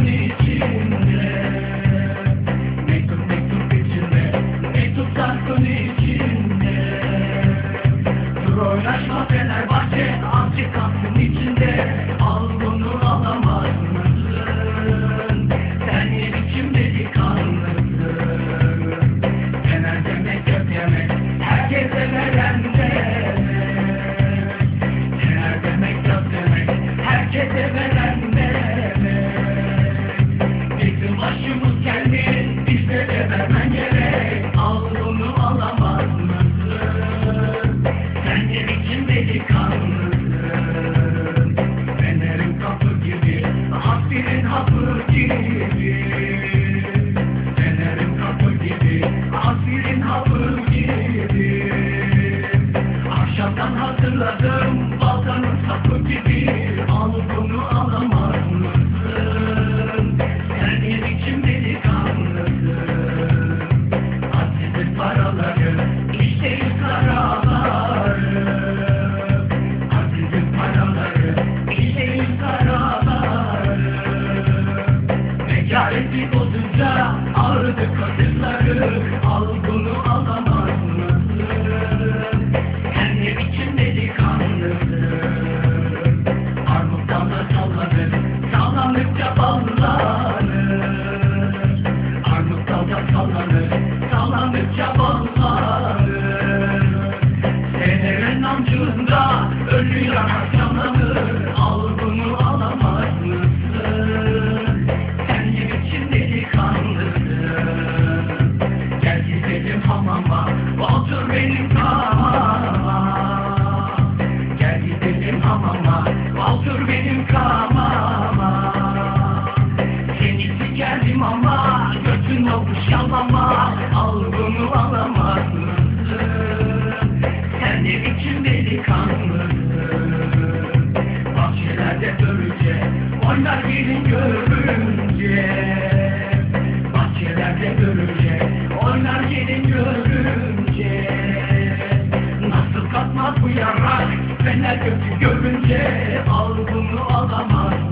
Sunday. Thank you. kadınları Al bunu alamazsın Sen ne biçim delikanlısın Armut dalda sallanır Sallandıkça ballanır Armut dalda sallanır. Sallandıkça ballanır Senelerin amcığında Ölü yanar canlanır Otur benim kama Gel gidelim hamama. Otur benim kamama Seni sikerim ama Götün olmuş yalama. Al bunu alamazsın. Sen de için delikanlısın Bahçelerde börüce Oynar gelin görünce. yanar Fener gözü görünce al bunu alamaz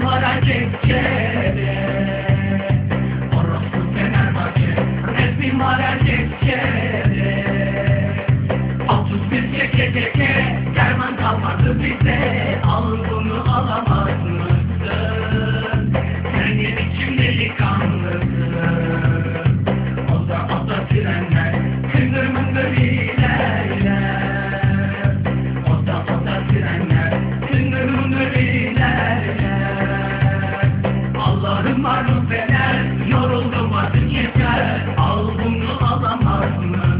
kara kepçede Orası Fenerbahçe resmim kara kepçede 61 keke keke kalmadı bize. Al bunu alamaz mısın? Sen ne biçim delikanlısın Oza oza Yorulmaz beler, yoruldum artık yeter Al bunu alamaz mı?